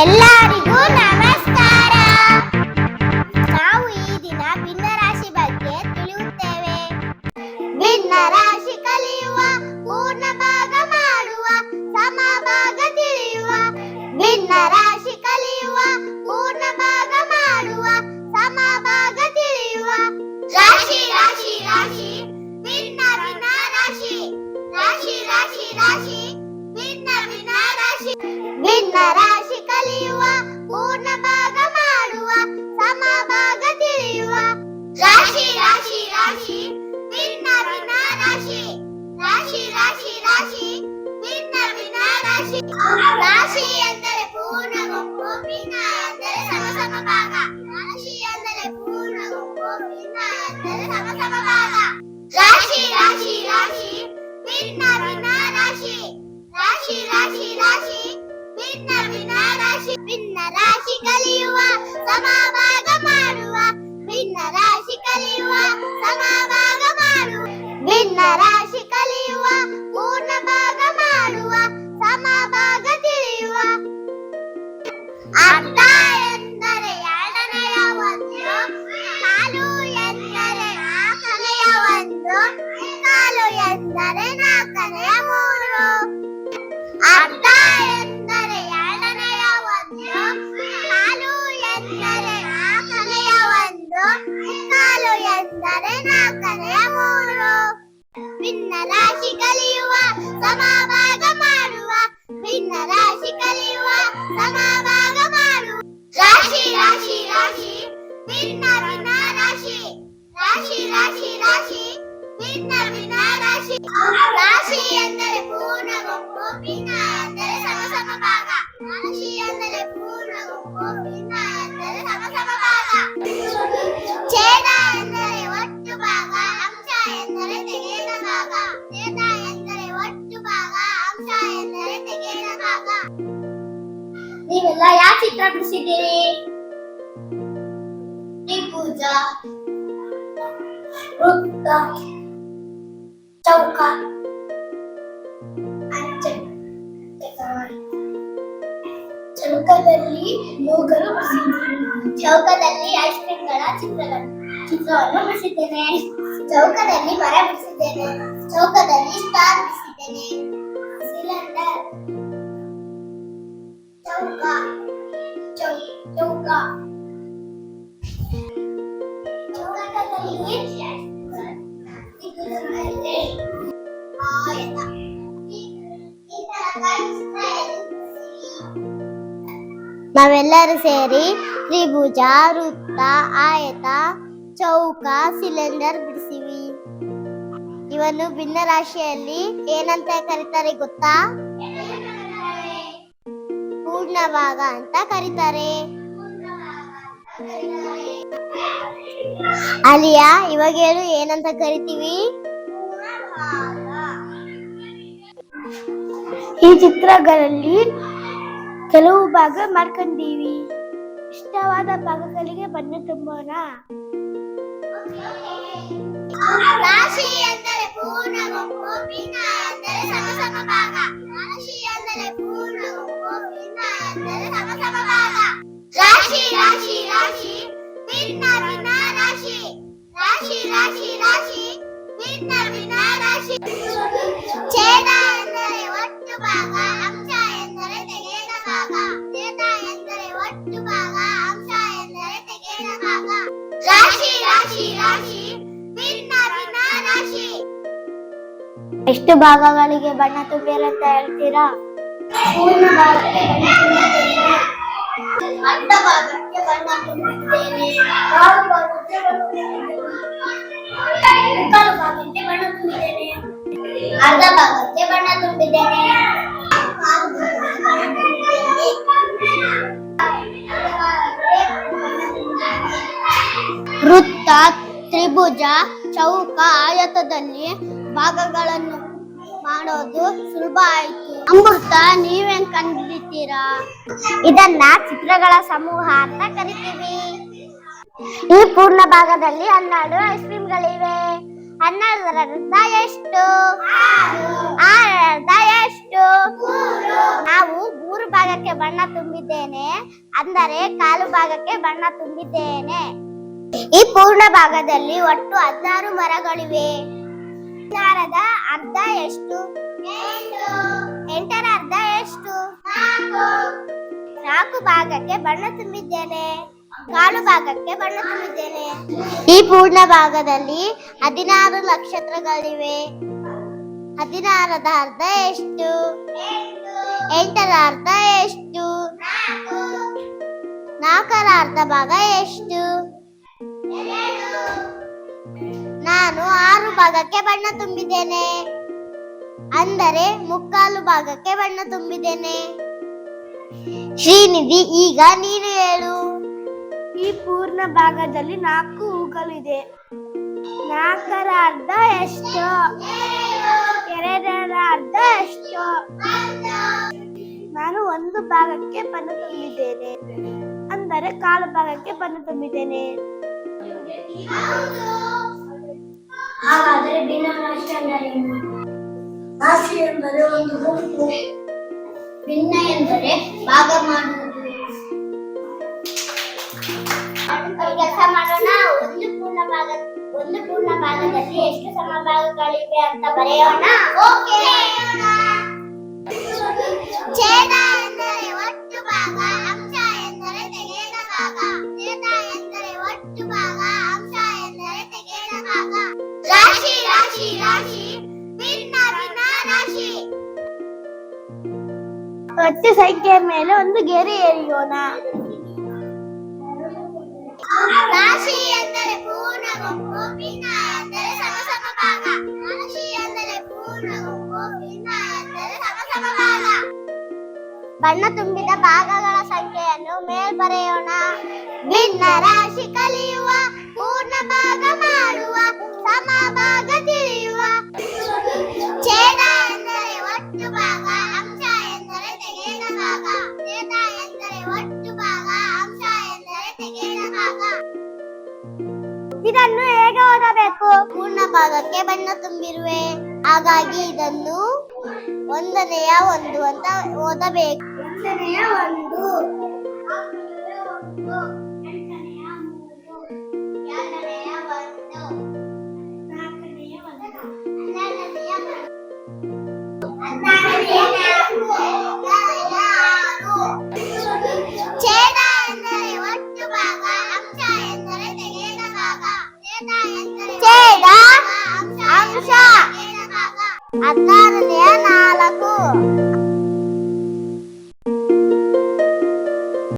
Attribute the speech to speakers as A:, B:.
A: ಎಲ್ಲರಿಗೂ ರಾಶಿ ರಾಶಿ ಅರ್ಧ ಎಂದರೆ ಎರಡನೆಯ ಒಂದು ಕಾಲು ಎಂದರೆ ನಾಲ್ಕನೆಯ ಒಂದು ಕಾಲು ಎಂದರೆ ನಾಲ್ಕನೆಯ ಮೂರು. ಅರ್ಧ ಎಂದರೆ ಎರಡನೆಯ ಒಂದು ಕಾಲು ಎಂದರೆ ನಾಲ್ಕನೆಯ ಒಂದು ಕಾಲು ಎಂದರೆ ನಾಲ್ಕನೆಯ ಮೂರು. ಭಿನ್ನ ರಾಶಿ ಕಲಿಯುವ, ಸಮಭಾಗ ಮಾಡುವ ಭಿನ್ನ ರಾಶಿ ಕಲಿಯುವ ರಾಶಿ ರಾಶಿ ಭಿನ್ನ ಭಿನ್ನ ರಾಶಿ ರಾಶಿ ರಾಶಿ ರಾಶಿ ಭಿನ್ನ ಭಿನ್ನ ರಾಶಿ ರಾಶಿ ಎಂದರೆ ಪೂರ್ಣ ಗುಂಪು ಭಿನ್ನ ಎಂದರೆ ಸಮ ಸಮ ಭಾಗ ರಾಶಿ ಎಂದರೆ ಪೂರ್ಣ ಗುಂಪು ಭಿನ್ನ ಎಂದರೆ ಸಮ ಸಮ ಭಾಗ ಛೇದ ಎಂದರೆ ಒಟ್ಟು ಭಾಗ ಅಂಶ ಎಂದರೆ ತೆಗೆದ ಭಾಗ ಛೇದ ಎಂದರೆ ಒಟ್ಟು ಭಾಗ ಅಂಶ ಎಂದರೆ ತೆಗೆದ ಭಾಗ ನೀವೆಲ್ಲ ಯಾವ ಚಿತ್ರ ಬಿಡಿಸಿದ್ದೀರಿ ತ್ರಿಭುಜ ವೃತ್ತ ಚೌಕ ಅಂಚೆ ಚೌಕದಲ್ಲಿ ಮೂಗರು ಚೌಕದಲ್ಲಿ ಐಸ್ ಕ್ರೀಮ್ಗಳ ಚಿತ್ರಗಳು. ಚಿತ್ರವನ್ನು ಬಿಡಿಸಿದ್ದೇನೆ. ಚೌಕದಲ್ಲಿ ಮರ ಬಿಡಿಸಿದ್ದೇನೆ. ಚೌಕದಲ್ಲಿ ಸ್ಟಾರ್ ಬಿಡಿಸಿದ್ದೇನೆ. ನಾವೆಲ್ಲರೂ ಸೇರಿ ತ್ರಿಭುಜ, ವೃತ್ತ, ಆಯತ, ಚೌಕ, ಸಿಲಿಂಡರ್ ಬಿಡಿಸಿವಿ. ಇವನ್ನು ಭಿನ್ನ ರಾಶಿಯಲ್ಲಿ ಏನಂತ ಕರೀತಾರೆ ಗೊತ್ತಾ? ಪೂರ್ಣ ಭಾಗ ಅಂತ ಕರೀತಾರೆ. ಅಲಿಯಾ, ಇವಾಗ ಹೇಳು ಏನಂತ ಕರಿತೀವಿ?
B: ಈ ಚಿತ್ರಗಳಲ್ಲಿ ಕೆಲವು ಭಾಗ ಮಾಡ್ಕೊಂಡೀವಿ ಇಷ್ಟವಾದ ಭಾಗಗಳಿಗೆ ಬಣ್ಣ ತುಂಬೋಣ
A: ರಾಶಿ ಎಂದರೆ ಪೂರ್ಣ ಗುಂಪು ಭಿನ್ನ ಎಂದರೆ ಸಮ ಸಮ ಭಾಗ. ರಾಶಿ ಎಂದರೆ ಪೂರ್ಣ ಗುಂಪು ಭಿನ್ನ ಎಂದರೆ ಸಮ ಸಮ ಭಾಗ. ರಾಶಿ ರಾಶಿ ರಾಶಿ, ಭಿನ್ನ ಭಿನ್ನ ರಾಶಿ. ರಾಶಿ ರಾಶಿ ರಾಶಿ, ಭಿನ್ನ ಭಿನ್ನ ರಾಶಿ. ಛೇದ ಎಂದರೆ ಒಟ್ಟು ಭಾಗ. ಎಂದರೆ ಒಟ್ಟು ಭಾಗ ಅಂಶ ಎಂದರೆ ತೆಗೆದ ಭಾಗ ರಾಶಿ ರಾಶಿ ರಾಶಿ ಭಿನ್ನ ಭಿನ್ನ ರಾಶಿ
B: ಎಷ್ಟು ಭಾಗಗಳಿಗೆ ಬಣ್ಣ ತುಂಬಿರಂತ ಹೇಳ್ತೀರಾ?
A: ಪೂರ್ಣ ಭಾಗಕ್ಕೆ ಬಣ್ಣ ತುಂಬಿದ್ದೇನೆ ಅರ್ಧ ಭಾಗಕ್ಕೆ ಬಣ್ಣ ತುಂಬಿದ್ದೇನೆ ಕಾಲು ಭಾಗಕ್ಕೆ ಬಣ್ಣ ತುಂಬಿದ್ದೇನೆ ಮುಕ್ಕಾಲು ಭಾಗಕ್ಕೆ ಬಣ್ಣ ತುಂಬಿದ್ದೇನೆ ಅರ್ಧ ಭಾಗಕ್ಕೆ ಬಣ್ಣ ತುಂಬಿದ್ದೇನೆ. ತ್ರಿಭುಜ ಚೌಕ ಆಯತದಲ್ಲಿ ಭಾಗಗಳನ್ನು ಮಾಡೋದು ಸುಲಭ ಆಯ್ತು. ಅಮೃತ, ನೀವೇನ್ ಕಂಡಿದ್ದೀರಾ? ಇದನ್ನ ಚಿತ್ರಗಳ ಸಮೂಹ ಅಂತ ಕರಿತೀವಿ. ಈ ಪೂರ್ಣ ಭಾಗದಲ್ಲಿ ಹನ್ನೆರಡು ಐಸ್ ಕ್ರೀಮ್ಗಳಿವೆ ಗಳಿವೆ. ಎಷ್ಟು? ಆರರಿಂದ ಎಷ್ಟು ಎಷ್ಟು? ನಾವು ಮೂರು ಭಾಗಕ್ಕೆ ಬಣ್ಣ ತುಂಬಿದ್ದೇನೆ. ಅಂದರೆ ಕಾಲು ಭಾಗಕ್ಕೆ ಬಣ್ಣ ತುಂಬಿದ್ದೇನೆ. ಈ ಪೂರ್ಣ ಭಾಗದಲ್ಲಿ ಒಟ್ಟು ಹದಿನಾರು ಮರಗಳಿವೆ. ಹದಿನಾರದ ಅರ್ಧ ಎಷ್ಟು? ಎಂಟರ ಅರ್ಧ ಎಷ್ಟು? ನಾಲ್ಕು ಭಾಗಕ್ಕೆ ಬಣ್ಣ ತುಂಬಿದ್ದೇನೆ. ಕಾಲು ಭಾಗಕ್ಕೆ ಬಣ್ಣ ತುಂಬಿದ್ದೇನೆ. ಈ ಪೂರ್ಣ ಭಾಗದಲ್ಲಿ ಹದಿನಾರು ನಕ್ಷತ್ರಗಳಿವೆ. ಹದಿನಾರದ ಅರ್ಧ ಎಷ್ಟು? ಎಂಟರ ಅರ್ಧ ಎಷ್ಟು? ನಾಲ್ಕರ ಅರ್ಧ ಭಾಗ ಎಷ್ಟು? ನಾನು ಆರು ಭಾಗಕ್ಕೆ ಬಣ್ಣ ತುಂಬಿದ್ದೇನೆ. ಅಂದರೆ ಮುಕ್ಕಾಲು ಭಾಗಕ್ಕೆ ಬಣ್ಣ ತುಂಬಿದ್ದೇನೆ. ಶ್ರೀನಿಧಿ ಈಗ ನೀನು ಹೇಳು. ಈ ಪೂರ್ಣ ಭಾಗದಲ್ಲಿ ನಾಲ್ಕು ಹೂಗಳಿದೆ ನಾಲ್ಕರ ಅರ್ಧ ಎಷ್ಟು ಎರಡರ ಅರ್ಧ ಎಷ್ಟು. ನಾನು ಒಂದು ಭಾಗಕ್ಕೆ ಬಣ್ಣ ತುಂಬಿದ್ದೇನೆ. ಅಂದರೆ ಕಾಲು ಭಾಗಕ್ಕೆ ಬಣ್ಣ ತುಂಬಿದ್ದೇನೆ.
C: ಹಾಗಾದರೆ ಭಿನ್ನರಾಶಿ ಎಂದರೇನು ರಾಶಿ ಎಂದರೆ ಒಂದು ಗುಂಪು. ಭಿನ್ನ ಎಂದರೆ ಭಾಗ ಮಾಡುವುದು.
A: ಕೆಲಸ ಮಾಡೋಣ. ಒಂದು ಪೂರ್ಣ ಭಾಗ, ಒಂದು ಪೂರ್ಣ ಭಾಗದಲ್ಲಿ ಎಷ್ಟು ಸಮಭಾಗಗಳಿವೆ ಅಂತ ಬರೆಯೋಣ.
C: ಓಕೆ.
A: ಛೇದ. ಸಂಖ್ಯೆಯ ಮೇಲೆ ಒಂದು ಗೆರೆ ಎರಿಯೋಣ
C: ರಾಶಿ ಎಂದರೆ ಪೂರ್ಣ ಗುಂಪು ಭಿನ್ನ ಎಂದರೆ ಸಮ ಸಮ ಭಾಗ. ರಾಶಿ ಎಂದರೆ ಪೂರ್ಣ ಗುಂಪು ಭಿನ್ನ ಎಂದರೆ ಸಮ ಸಮ ಭಾಗ.
A: ಬಣ್ಣ ತುಂಬಿದ ಭಾಗಗಳ ಸಂಖ್ಯೆಯನ್ನು ಮೇಲ್ ಬರೆಯೋಣ
C: ಭಿನ್ನ ರಾಶಿ ಕಲಿಯುವ ಪೂರ್ಣ ಭಾಗ ಮಾಡುವ ಸಮ ಭಾಗ
A: ಇದನ್ನು ಹೇಗೆ ಓದಬೇಕು?
C: ಪೂರ್ಣ ಭಾಗಕ್ಕೆ ಬಣ್ಣ ತುಂಬಿರುವೆ. ಹಾಗಾಗಿ ಇದನ್ನು ಒಂದನೆಯ ಒಂದು ಅಂತ ಓದಬೇಕು.
A: ಒಂದನೆಯ ಒಂದು.